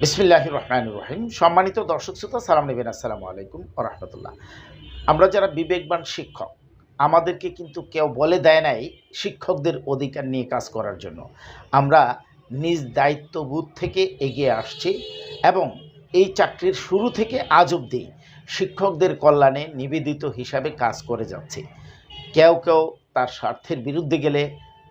বিসমিল্লাহ রহমান রহিম। সম্মানিত দর্শক শ্রোতা, সালাম নেবেন, আসসালামু আলাইকুম রহমতুল্লাহ। আমরা যারা বিবেকবান শিক্ষক, আমাদেরকে কিন্তু কেউ বলে দেয় নাই শিক্ষকদের অধিকার নিয়ে কাজ করার জন্য। আমরা নিজ দায়িত্ববোধ থেকে এগিয়ে আসছি এবং এই চাকরির শুরু থেকে আজ অবধি শিক্ষকদের কল্যাণে নিবেদিত হিসাবে কাজ করে যাচ্ছি। কেউ কেউ তার স্বার্থের বিরুদ্ধে গেলে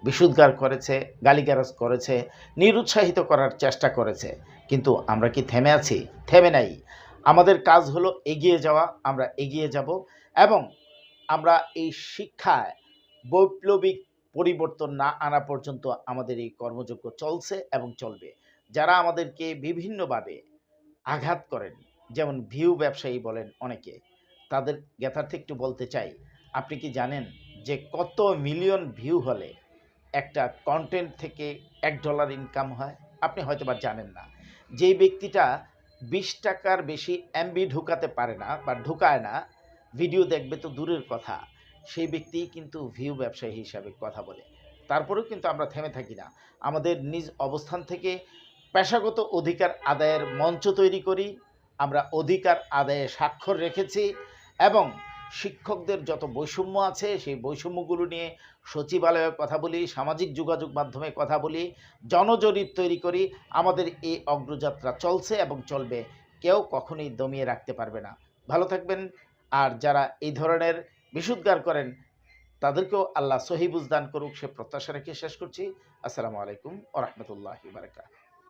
বিশুদ্গার করেছে, গালিগারাজ করেছে, নিরুৎসাহিত করার চেষ্টা করেছে। কিন্তু আমরা কি থেমে আছি? থেমে নাই। আমাদের কাজ হলো এগিয়ে যাওয়া, আমরা এগিয়ে যাব এবং আমরা এই শিক্ষায় বৈপ্লবিক পরিবর্তন না আনা পর্যন্ত আমাদের এই কর্মযোগ্য চলছে এবং চলবে। যারা আমাদেরকে বিভিন্নভাবে আঘাত করেন, যেমন ভিউ ব্যবসায়ী বলেন অনেকে, তাদের জ্ঞাতার্থে একটু বলতে চাই, আপনি কি জানেন যে কত মিলিয়ন ভিউ হলে একটা কন্টেন্ট থেকে এক ডলার ইনকাম হয়, আপনি হয়তো বা জানেন না। যেই ব্যক্তিটা বিশ টাকার বেশি এমবি ঢুকাতে পারে না বা ঢুকায় না ভিডিও দেখবে তো দূরের কথা। সেই ব্যক্তি কিন্তু ভিউ ব্যবসায়ী হিসাবে কথা বলে। তারপরেও কিন্তু আমরা থেমে থাকি না। আমাদের নিজ অবস্থান থেকে পেশাগত অধিকার আদায়ের মঞ্চ তৈরি করি, আমরা অধিকার আদায়ে স্বাক্ষর রেখেছি এবং শিক্ষকদের যত বৈষম্য আছে, সেই বৈষম্যগুলো নিয়ে সচিবালয়ে কথা বলি, সামাজিক যোগাযোগ মাধ্যমে কথা বলি, জনজরিপ তৈরি করি, আমাদের এই অগ্রযাত্রা চলছে এবং চলবে। কেউ কখনোই দমিয়ে রাখতে পারবে না। ভালো থাকবেন। আর যারা এই ধরনের বিশুদ্গার করেন, তাদেরকেও আল্লাহ সহিবুজ দান করুক, সে প্রত্যাশা রেখে শেষ করছি। আসসালামু আলাইকুম ও বারকাত